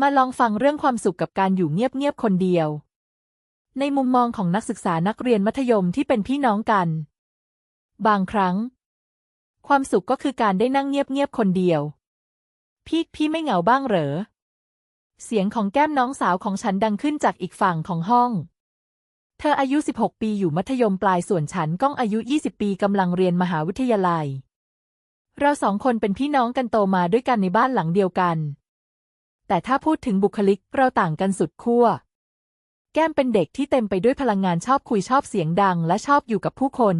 มาลองฟังเรื่องความสุขกับการอยู่เงียบๆคนเดียว ในมุมมองของนักศึกษานักเรียนมัธยมที่เป็นพี่น้องกัน บางครั้ง ความสุขก็คือการได้นั่งเงียบๆคนเดียว พี่พี่ไม่เหงาบ้างเหรอ เสียงของแก้มน้องสาวของฉันดังขึ้นจากอีกฝั่งของห้อง เธออายุ 16 ปีอยู่มัธยมปลายส่วนฉันก้องอายุ 20 ปีกำลังเรียนมหาวิทยาลัย เราสองคนเป็นพี่น้องกันโตมาด้วยกันในบ้านหลังเดียวกัน แต่ถ้าพูดถึงบุคลิกเราต่างกันสุดขั้ว แก้มเป็นเด็กที่เต็มไปด้วยพลังงานชอบคุยชอบเสียงดังและชอบอยู่กับผู้คน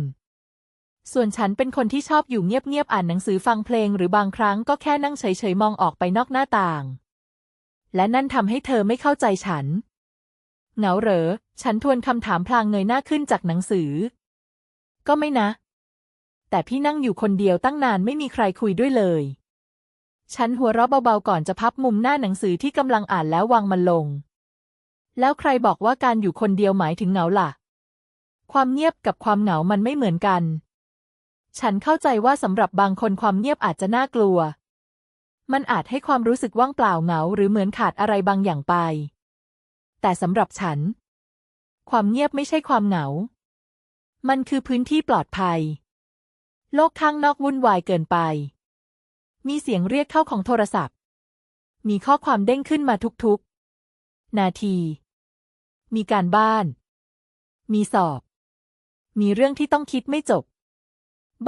ส่วนฉันเป็นคนที่ชอบอยู่เงียบๆอ่านหนังสือฟังเพลงหรือบางครั้งก็แค่นั่งเฉยๆมองออกไปนอกหน้าต่าง และนั่นทำให้เธอไม่เข้าใจฉัน เหงาเหรอ ฉันทวนคำถามพลางเงยหน้าขึ้นจากหนังสือ ก็ไม่นะ แต่พี่นั่งอยู่คนเดียวตั้งนานไม่มีใครคุยด้วยเลย ฉันหัวเราะเบาๆก่อนจะพับมุมหน้าหนังสือที่กำลังอ่านแล้ววางมันลง แล้วใครบอกว่าการอยู่คนเดียวหมายถึงเหงาล่ะ ความเงียบกับความเหงามันไม่เหมือนกัน ฉันเข้าใจว่าสำหรับบางคนความเงียบอาจจะน่ากลัว มันอาจให้ความรู้สึกว่างเปล่าเหงาหรือเหมือนขาดอะไรบางอย่างไป แต่สำหรับฉัน ความเงียบไม่ใช่ความเหงา มันคือพื้นที่ปลอดภัย โลกข้างนอกวุ่นวายเกินไป มีเสียงเรียกเข้าของโทรศัพท์ มีข้อความเด้งขึ้นมาทุกๆ นาที มีการบ้าน มีสอบ มีเรื่องที่ต้องคิดไม่จบ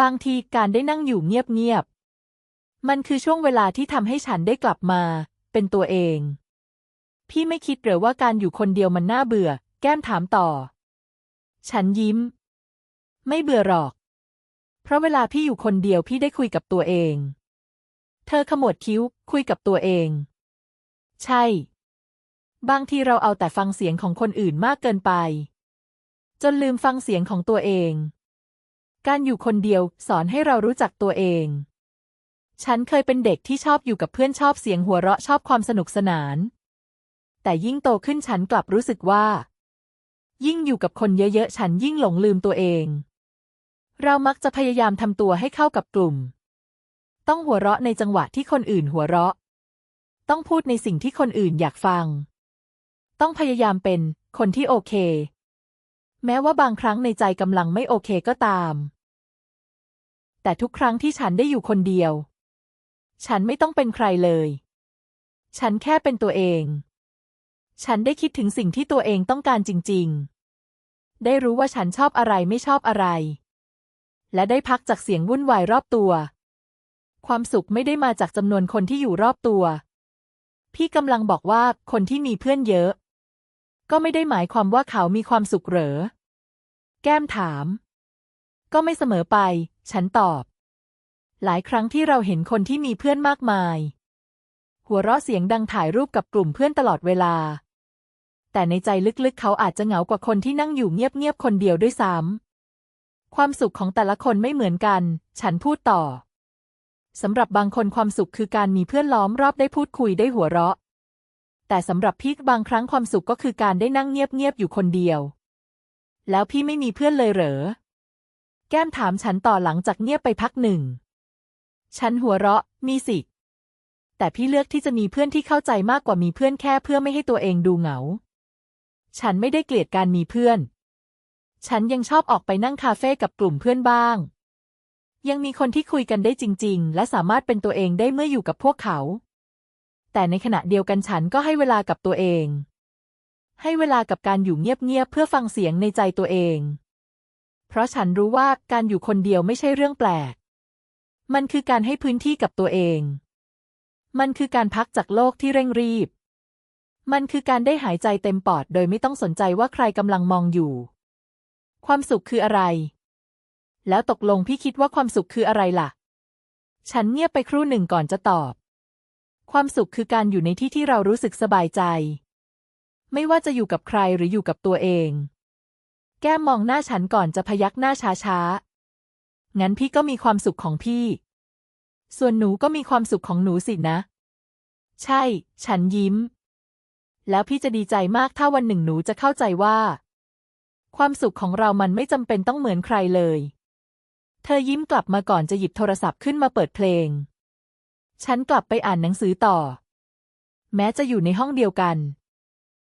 บางทีการได้นั่งอยู่เงียบๆ มันคือช่วงเวลาที่ทำให้ฉันได้กลับมา เป็นตัวเอง พี่ไม่คิดหรือว่าการอยู่คนเดียวมันน่าเบื่อ แก้มถามต่อ ฉันยิ้ม ไม่เบื่อหรอก เพราะเวลาพี่อยู่คนเดียวพี่ได้คุยกับตัวเอง เธอขมวดคิ้ว คุยกับตัวเอง ใช่ บางทีเราเอาแต่ฟังเสียงของคนอื่นมากเกินไป จนลืมฟังเสียงของตัวเอง การอยู่คนเดียวสอนให้เรารู้จักตัวเอง ฉันเคยเป็นเด็กที่ชอบอยู่กับเพื่อนชอบเสียงหัวเราะชอบความสนุกสนาน แต่ยิ่งโตขึ้นฉันกลับรู้สึกว่า ยิ่งอยู่กับคนเยอะๆ ฉันยิ่งหลงลืมตัวเอง เรามักจะพยายามทำตัวให้เข้ากับกลุ่ม ต้องหัวเราะในจังหวะที่คนอื่นหัวเราะ ต้องพูดในสิ่งที่คนอื่นอยากฟัง ต้องพยายามเป็นคนที่โอเค แม้ว่าบางครั้งในใจกำลังไม่โอเคก็ตาม แต่ทุกครั้งที่ฉันได้อยู่คนเดียว ฉันไม่ต้องเป็นใครเลย ฉันแค่เป็นตัวเอง ฉันได้คิดถึงสิ่งที่ตัวเองต้องการจริง ๆ ได้รู้ว่าฉันชอบอะไรไม่ชอบอะไร และได้พักจากเสียงวุ่นวายรอบตัว ความสุขไม่ได้มาจากจำนวนคนที่อยู่รอบตัว พี่กำลังบอกว่าคนที่มีเพื่อนเยอะ ก็ไม่ได้หมายความว่าเขามีความสุขเหรอ แก้มถาม ก็ไม่เสมอไป ฉันตอบ หลายครั้งที่เราเห็นคนที่มีเพื่อนมากมาย หัวเราะเสียงดังถ่ายรูปกับกลุ่มเพื่อนตลอดเวลา แต่ในใจลึกๆ เขาอาจจะเหงากว่าคนที่นั่งอยู่เงียบๆคนเดียวด้วยซ้ำความสุขของแต่ละคนไม่เหมือนกัน ฉันพูดต่อ สำหรับบางคนความสุขคือการมีเพื่อนล้อมรอบได้พูดคุยได้หัวเราะ แต่สำหรับพี่บางครั้งความสุขก็คือการได้นั่งเงียบๆอยู่คนเดียว แล้วพี่ไม่มีเพื่อนเลยเหรอ แก้มถามฉันต่อหลังจากเงียบไปพักหนึ่ง ฉันหัวเราะ มีสิ แต่พี่เลือกที่จะมีเพื่อนที่เข้าใจมากกว่ามีเพื่อนแค่เพื่อไม่ให้ตัวเองดูเหงา ฉันไม่ได้เกลียดการมีเพื่อน ฉันยังชอบออกไปนั่งคาเฟ่กับกลุ่มเพื่อนบ้าง ยังมีคนที่คุยกันได้จริง ๆ และสามารถเป็นตัวเองได้เมื่ออยู่กับพวกเขา แต่ในขณะเดียวกันฉันก็ให้เวลากับตัวเอง ให้เวลากับการอยู่เงียบๆเพื่อฟังเสียงในใจตัวเอง เพราะฉันรู้ว่าการอยู่คนเดียวไม่ใช่เรื่องแปลก มันคือการให้พื้นที่กับตัวเอง มันคือการพักจากโลกที่เร่งรีบ มันคือการได้หายใจเต็มปอด โดยไม่ต้องสนใจว่าใครกำลังมองอยู่ ความสุขคืออะไร แล้วตกลงพี่คิดว่าความสุขคืออะไรล่ะ ฉันเงียบไปครู่หนึ่งก่อนจะตอบ ความสุขคือการอยู่ในที่ที่เรารู้สึกสบายใจ ไม่ว่าจะอยู่กับใครหรืออยู่กับตัวเอง แก้มมองหน้าฉันก่อนจะพยักหน้าช้าๆ งั้นพี่ก็มีความสุขของพี่ ส่วนหนูก็มีความสุขของหนูสินะ ใช่ ฉันยิ้ม แล้วพี่จะดีใจมากถ้าวันหนึ่งหนูจะเข้าใจว่าความสุขของเรามันไม่จำเป็นต้องเหมือนใครเลย เธอยิ้มกลับมาก่อนจะหยิบโทรศัพท์ขึ้นมาเปิดเพลง ฉันกลับไปอ่านหนังสือต่อ แม้จะอยู่ในห้องเดียวกัน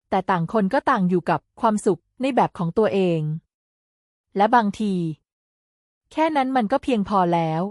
แต่ต่างคนก็ต่างอยู่กับความสุขในแบบของตัวเอง และบางที แค่นั้นมันก็เพียงพอแล้ว